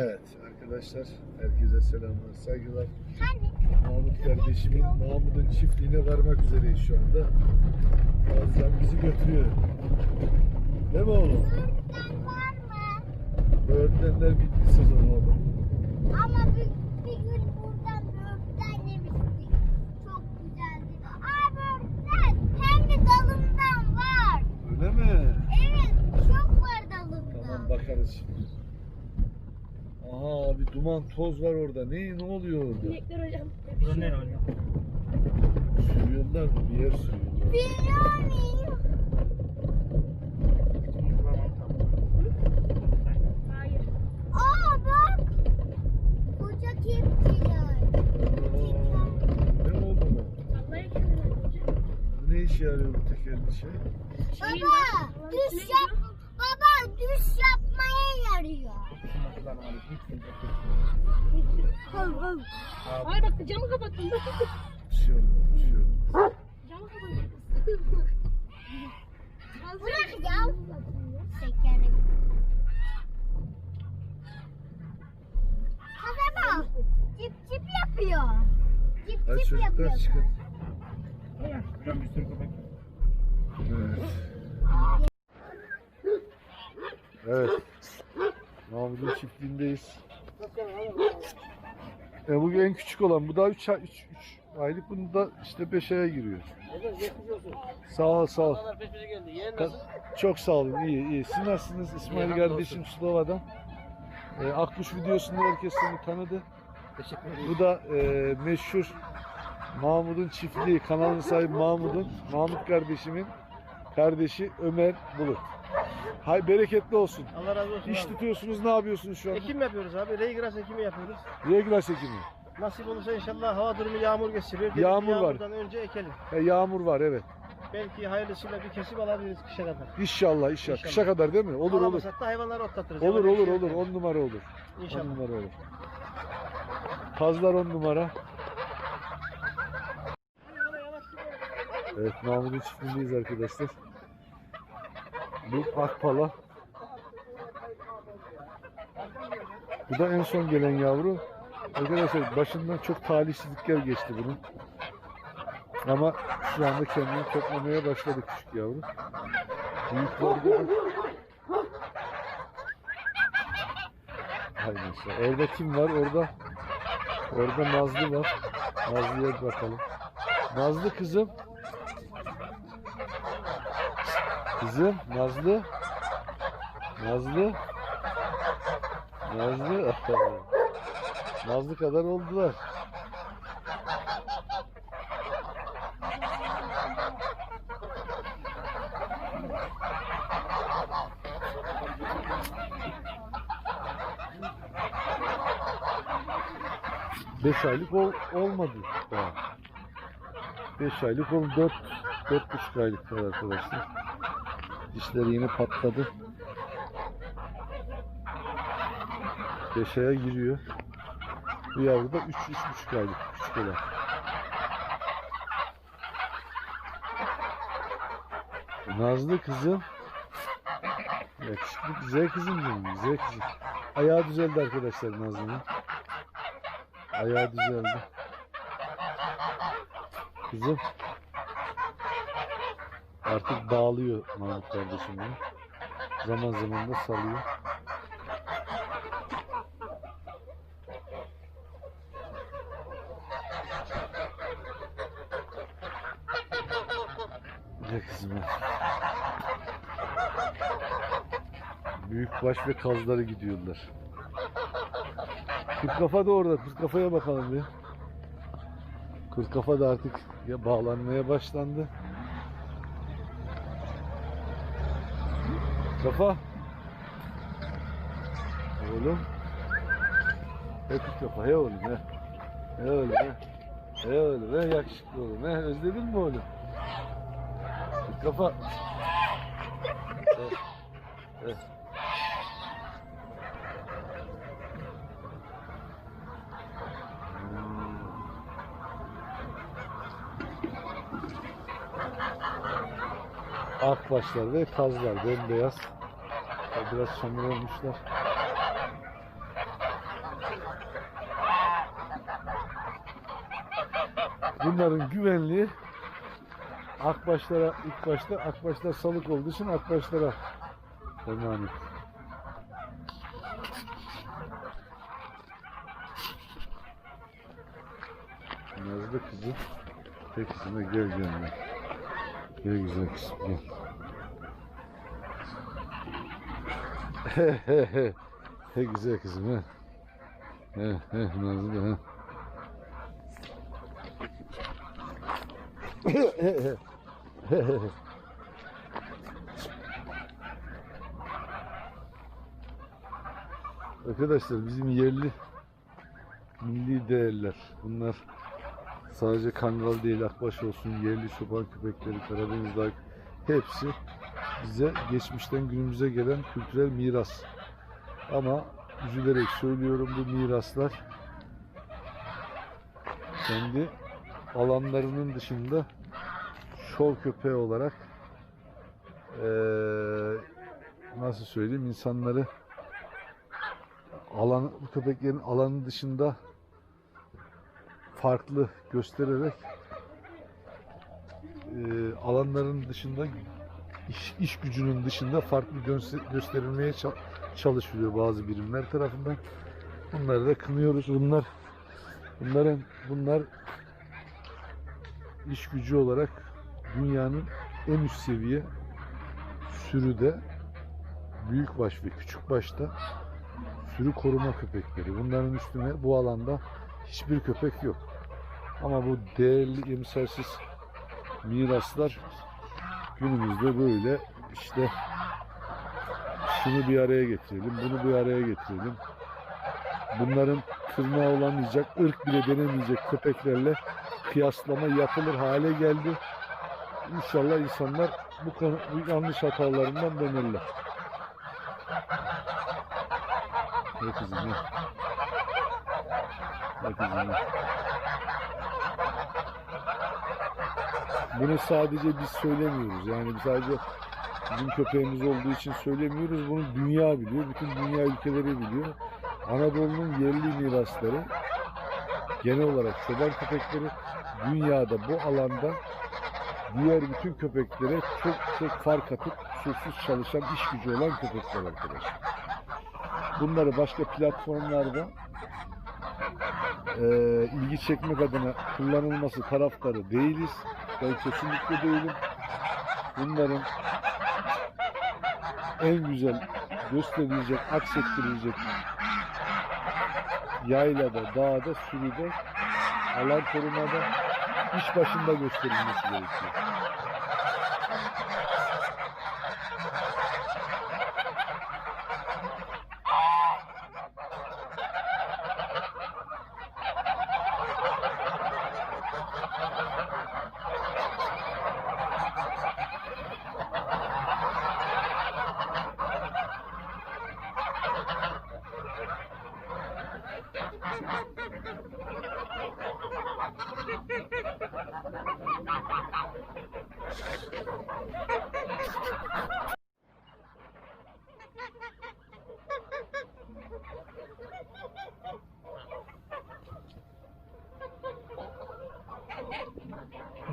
Evet arkadaşlar herkese selamlar saygılar. Hani? Mahmut kardeşimin Mahmut'un çiftliğine varmak üzereyiz şu anda. Birazdan bizi götürüyor. Değil mi oğlum? Böğürtlen var mı? Böğürtlenler bitti sezon oğlum. Ama bir, bir gün buradan böğürtlen yemiştik. Çok güzeldi. Aa böğürtlen hem de dalından var. Öyle mi? Evet çok var dalında. Tamam bakarız şimdi. Aha bir duman toz var orada. Ne ne oluyor orada? İnekler hocam. Burası nereye oynuyor? Sürüyorlar mı? Bir yer sürüyorlar. Biliyorum. Hayır. Aa bak. Koca kepçeler. Ne oldu mu? Vallahi hocam. Ne işe yarıyor bu tekerli şey? Şeyin Baba yap. Düş yapmaya yarıyor. Ay bak camı kapattım. Bir şey olmaz. camı kapattım. Bırak ya. Şekerim. Kafe bak. Cip cip yapıyor. Cip Hadi cip yapıyor. çocuklar çıkın. Buradan bir sürü köpek. Evet. Mahmut'un çiftliğindeyiz. E, bu en küçük olan. Bu da 3 3 3 aylık. Bunu da işte 5 aya giriyor. Sağ ol, sağ ol. Çok sağ olun. İyi, iyi. Siz nasılsınız? İsmail kardeşim Sulova'dan. E, Akkuş videosunda herkes seni tanıdı. Teşekkür ederim. Bu da e, meşhur Mahmut'un çiftliği, kanalın sahibi Mahmut'un, Mahmut kardeşimin kardeşi Ömer Bulut. Hay bereketli olsun. Allah razı olsun İş abi. tutuyorsunuz, ne yapıyorsunuz şu anda? Ekim yapıyoruz abi. Reygras ekimi yapıyoruz. Reglas ekimi. Nasip olursa inşallah hava durumu yağmur geçiriyor. Dedik Yağmur var. Yağmurdan önce ekelim. E, yağmur var evet. Belki hayırlısıyla bir kesim alabiliriz kışa kadar. İnşallah, inşallah. İnşallah. Kışa kadar değil mi? Olur olur. Alamasak da hayvanları otlatırız. Olur bir olur şey olur. On numara olur. On İnşallah. numara olur. Kazlar on numara. Evet Mahmut'un çiftliğindeyiz arkadaşlar. Bu akpala. Bu da en son gelen yavru. Arkadaşlar başından çok talihsizlikler geçti bunun. Ama şu anda kendini toplamaya başladı küçük yavru. De Hay maşallah. Orada kim var? Orada Orada Nazlı var. Nazlı'ya bakalım. Nazlı kızım. Kızım Nazlı. Nazlı. Nazlı. Nazlı kadar oldular. Beş aylık ol, olmadı daha. Beş aylık oldu. Dört, dört buçuk aylık var arkadaşlar. Dişleri yine patladı. Beş aya giriyor. Bu yavru da üç, üç buçuk aylık. Küçük olan. Nazlı kızım. Yakışıklı güzel kızım benim. Güzel kızım. Ayağı düzeldi arkadaşlar Nazlı'nın. Ayağı düzeldi. Kızım. Artık bağlıyor Mahmut kardeşim bunu. Zaman zaman da salıyor. Güzel kızım. ha. Büyükbaş ve kazları gidiyorlar. Kurt kafa da orada. Kurt kafaya bakalım bir. Kurt kafa da artık ya bağlanmaya başlandı. Kafa. Oğlum. He kurt kafa he oğlum he. He oğlum he. He oğlum he yakışıklı oğlum he. Özledin mi oğlum? Kurt kafa. He. He. akbaşlar ve kazlar bembeyaz. Biraz çamur olmuşlar. Bunların güvenliği akbaşlara ilk başta akbaşlar salık olduğu için akbaşlara emanet. Nazlı kızı tek gel gelmiyor. Gel güzel he. He güzel kızım he. He he Nazlı da he. Arkadaşlar bizim yerli milli değerler. Bunlar sadece kangal değil, akbaş olsun, yerli çoban köpekleri, Karadeniz dağ hepsi bize geçmişten günümüze gelen kültürel miras. Ama üzülerek söylüyorum bu miraslar kendi alanlarının dışında şov köpeği olarak eee, nasıl söyleyeyim insanları alan bu köpeklerin alanı dışında farklı göstererek eee, alanların dışında iş, iş gücünün dışında farklı göster- gösterilmeye ça- çalışılıyor bazı birimler tarafından. Bunları da kınıyoruz. Bunlar bunların bunlar iş gücü olarak dünyanın en üst seviye sürüde büyükbaş ve küçükbaşta sürü koruma köpekleri. Bunların üstüne bu alanda hiçbir köpek yok. Ama bu değerli emsalsiz miraslar günümüzde böyle işte şunu bir araya getirelim, bunu bir araya getirelim. Bunların tırnağı olamayacak, ırk bile denemeyecek köpeklerle kıyaslama yapılır hale geldi. İnşallah insanlar bu, konu, bu yanlış hatalarından dönerler. Ne kızım? Bunu sadece biz söylemiyoruz. Yani sadece bizim köpeğimiz olduğu için söylemiyoruz. Bunu dünya biliyor. Bütün dünya ülkeleri biliyor. Anadolu'nun yerli mirasları genel olarak çoban köpekleri dünyada bu alanda diğer bütün köpeklere çok çok fark atıp kusursuz çalışan iş gücü olan köpekler arkadaşlar. Bunları başka platformlarda eee, ilgi çekmek adına kullanılması taraftarı değiliz. Ben kesinlikle değilim. Bunların en güzel gösterilecek, aksettirilecek yaylada, dağda, sürüde, alan korumada, iş başında gösterilmesi gerekiyor.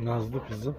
Nazlı kızım